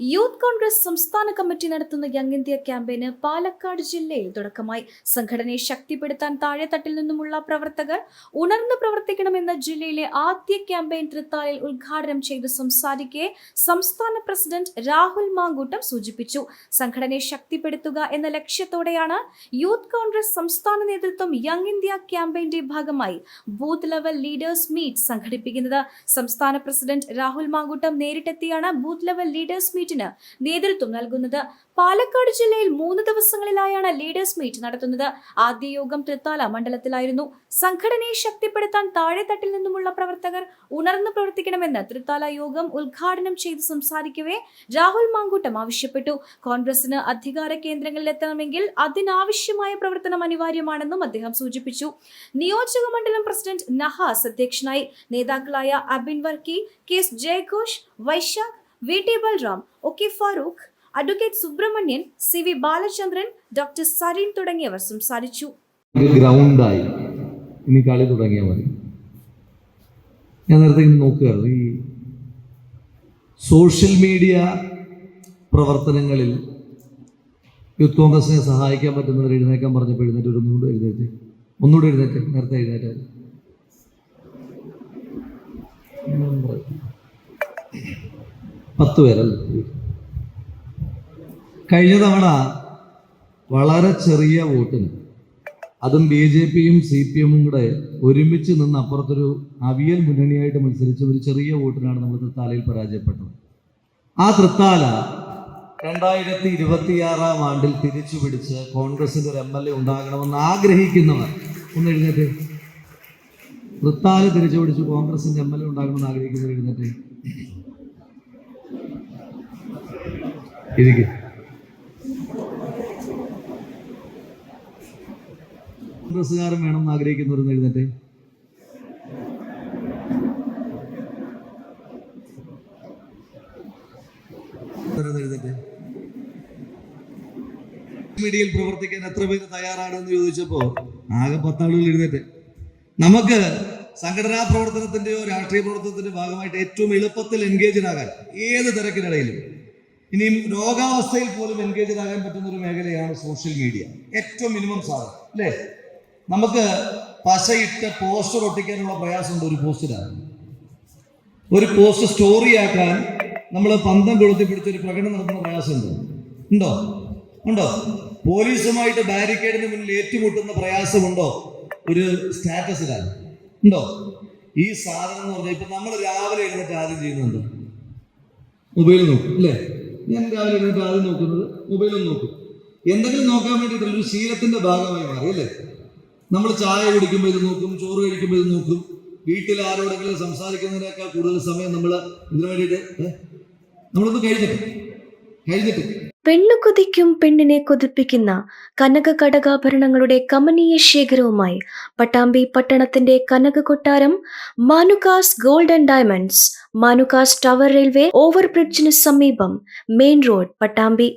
Youth Congress സംസ്ഥാന committee നടത്തുന്ന young India ക്യാമ്പയിന് Palakkad ജില്ലയിൽ തുടക്കമായി. സംഘടനയെ ശക്തിപ്പെടുത്താൻ താഴെത്തട്ടിൽ നിന്നുമുള്ള പ്രവർത്തകർ ഉണർന്നു പ്രവർത്തിക്കണമെന്ന ജില്ലയിലെ ആദ്യ ക്യാമ്പയിൻ തൃത്താലയിൽ ഉദ്ഘാടനം ചെയ്ത് സംസാരിക്കെ സംസ്ഥാന പ്രസിഡന്റ് രാഹുൽ മാങ്കൂട്ടം സൂചിപ്പിച്ചു. സംഘടനയെ ശക്തിപ്പെടുത്തുക എന്ന ലക്ഷ്യത്തോടെയാണ് യൂത്ത് കോൺഗ്രസ് സംസ്ഥാന നേതൃത്വം യങ് ഇന്ത്യ ക്യാമ്പയിന്റെ ഭാഗമായി ബൂത്ത് ലെവൽ ലീഡേഴ്സ് മീറ്റ് സംഘടിപ്പിക്കുന്നത്. സംസ്ഥാന പ്രസിഡന്റ് രാഹുൽ മാങ്കൂട്ടം നേരിട്ടെത്തിയാണ് ബൂത്ത് ലെവൽ ലീഡേഴ്സ് മീറ്റിന് നേതൃത്വം നൽകുന്നത്. പാലക്കാട് ജില്ലയിൽ മൂന്ന് ദിവസങ്ങളിലായാണ് ലീഡേഴ്സ് മീറ്റ് നടത്തുന്നത്. ആദ്യ യോഗം തൃത്താല മണ്ഡലത്തിലായിരുന്നു. സംഘടനയെ ശക്തിപ്പെടുത്താൻ താഴെത്തട്ടിൽ നിന്നുമുള്ള പ്രവർത്തകർ ഉണർന്നു പ്രവർത്തിക്കണമെന്ന് തൃത്താല യോഗം ഉദ്ഘാടനം ചെയ്ത് സംസാരിക്കവേ രാഹുൽ മാങ്കൂട്ടം ആവശ്യപ്പെട്ടു. കോൺഗ്രസിന് അധികാര കേന്ദ്രങ്ങളിലെത്തണമെങ്കിൽ അതിനാവശ്യമായ പ്രവർത്തനം അനിവാര്യമാണെന്നും അദ്ദേഹം സൂചിപ്പിച്ചു. നിയോജക മണ്ഡലം പ്രസിഡന്റ് നഹാസ് അധ്യക്ഷനായി നേതാക്കളായ Abin Varkey K S ജയഘോഷ് Vaisakh V T Balram K Farooq advocate Subramanian C V Balachandran doctor Sarin തുടങ്ങിയവർ സംസാരിച്ചു. ഗ്രൗണ്ടായി. ഇനി കളി തുടങ്ങിയാൽ ഞാൻ നേരത്തെ ഇങ്ങനെ നോക്കുകയായിരുന്നു. ഈ സോഷ്യൽ മീഡിയ പ്രവർത്തനങ്ങളിൽ യൂത്ത് കോൺഗ്രസിനെ സഹായിക്കാൻ പറ്റുന്നവർ എഴുന്നേക്കാൻ പറഞ്ഞപ്പോൾ എഴുന്നേറ്റ് ഒരു ഒന്നുകൂടെ എഴുന്നേറ്റ്. ഒന്നുകൂടെ എഴുന്നേറ്റ്. നേരത്തെ എഴുന്നേറ്റ്. പത്ത് പേരല്ലേ? കഴിഞ്ഞ തവണ വളരെ ചെറിയ വോട്ടിന് അതും ബി ജെ പിയും സി പി എമ്മും കൂടെ ഒരുമിച്ച് നിന്ന് അപ്പുറത്തൊരു അവിയൽ മുന്നണിയായിട്ട് മത്സരിച്ച ഒരു ചെറിയ വോട്ടിനാണ് നമ്മൾ തൃത്താലയിൽ പരാജയപ്പെട്ടത്. ആ തൃത്താല രണ്ടായിരത്തി ഇരുപത്തിയാറാം ആണ്ടിൽ തിരിച്ചു പിടിച്ച് കോൺഗ്രസിന്റെ ഒരു എം എൽ എ ഉണ്ടാകണമെന്ന് ആഗ്രഹിക്കുന്നവർ ഒന്ന് എഴുന്നേറ്റ്. തൃത്താല തിരിച്ചു പിടിച്ച് കോൺഗ്രസിന്റെ എം എൽ എ ഉണ്ടാകണമെന്ന് ആഗ്രഹിക്കുന്നവർ എഴുന്നേറ്റ്. ഇരിക്കും. കോൺഗ്രസ്സുകാരൻ വേണം എന്ന് എഴുന്നേറ്റ്. എഴുന്നേറ്റ്. മീഡിയയിൽ പ്രവർത്തിക്കാൻ എത്ര പേര് തയ്യാറാണെന്ന് ചോദിച്ചപ്പോ ആകെ പത്താളുകൾ എഴുന്നേറ്റ്. നമുക്ക് സംഘടനാ പ്രവർത്തനത്തിന്റെയോ രാഷ്ട്രീയ പ്രവർത്തനത്തിന്റെ ഭാഗമായിട്ട് ഏറ്റവും എളുപ്പത്തിൽ എൻഗേജഡ് ആകാൻ ഏത് തിരക്കിനിടയിലും ഇനിയും രോഗാവസ്ഥയിൽ പോലും എൻഗേജഡ് ആകാൻ പറ്റുന്ന ഒരു മേഖലയാണ് സോഷ്യൽ മീഡിയ ഏറ്റവും മിനിമം സാധനം അല്ലേ? നമുക്ക് പശയിട്ട് പോസ്റ്റർ ഒട്ടിക്കാനുള്ള പ്രയാസമുണ്ട് ഒരു പോസ്റ്ററാണ് ഒരു പോസ്റ്റ് സ്റ്റോറി ആക്കാൻ നമ്മൾ പന്തം കൊളുത്തി പിടിച്ച് ഒരു പ്രകടനം നടത്തുന്ന പ്രയാസമുണ്ട്. ഉണ്ടോ? ഉണ്ടോ? പോലീസുമായിട്ട് ബാരിക്കേഡിന് മുന്നിൽ ഏറ്റുമുട്ടുന്ന പ്രയാസമുണ്ടോ? ഒരു സ്റ്റാറ്റസിലാണ് ഉണ്ടോ? ഈ സാധനം എന്ന് പറഞ്ഞാൽ ഇപ്പൊ നമ്മൾ രാവിലെ എഴുന്നേറ്റ് ആദ്യം ചെയ്യുന്നുണ്ട്. മൊബൈൽ നോക്കും അല്ലേ? ഞാൻ രാവിലെ എഴുന്നേറ്റ് ആദ്യം നോക്കുന്നത് മൊബൈലും നോക്കും. എന്തെങ്കിലും നോക്കാൻ വേണ്ടിയിട്ടുള്ള ഒരു ശീലത്തിന്റെ ഭാഗമായി മാറി അല്ലേ? നമ്മൾ ചായ കുടിക്കുമ്പോൾ ഇത് നോക്കും ചോറ് കഴിക്കുമ്പോൾ ഇത് നോക്കും. വീട്ടിൽ ആരോടെങ്കിലും സംസാരിക്കുന്നതിനേക്കാൾ കൂടുതൽ സമയം നമ്മൾ ഇതിനു വേണ്ടിയിട്ട് നമ്മളൊന്നും കഴിഞ്ഞിട്ട് കഴിഞ്ഞിട്ട് പെണ്ണു കൊതിക്കും പെണ്ണിനെ കൊതിപ്പിക്കുന്ന കനക കടകാഭരണങ്ങളുടെ കമനീയ ശേഖരവുമായി പട്ടാമ്പി പട്ടണത്തിന്റെ കനക കൊട്ടാരം Manukas gold and diamonds Manukas tower railway ഓവർബ്രിഡ്ജിന് സമീപം മെയിൻ റോഡ് പട്ടാമ്പി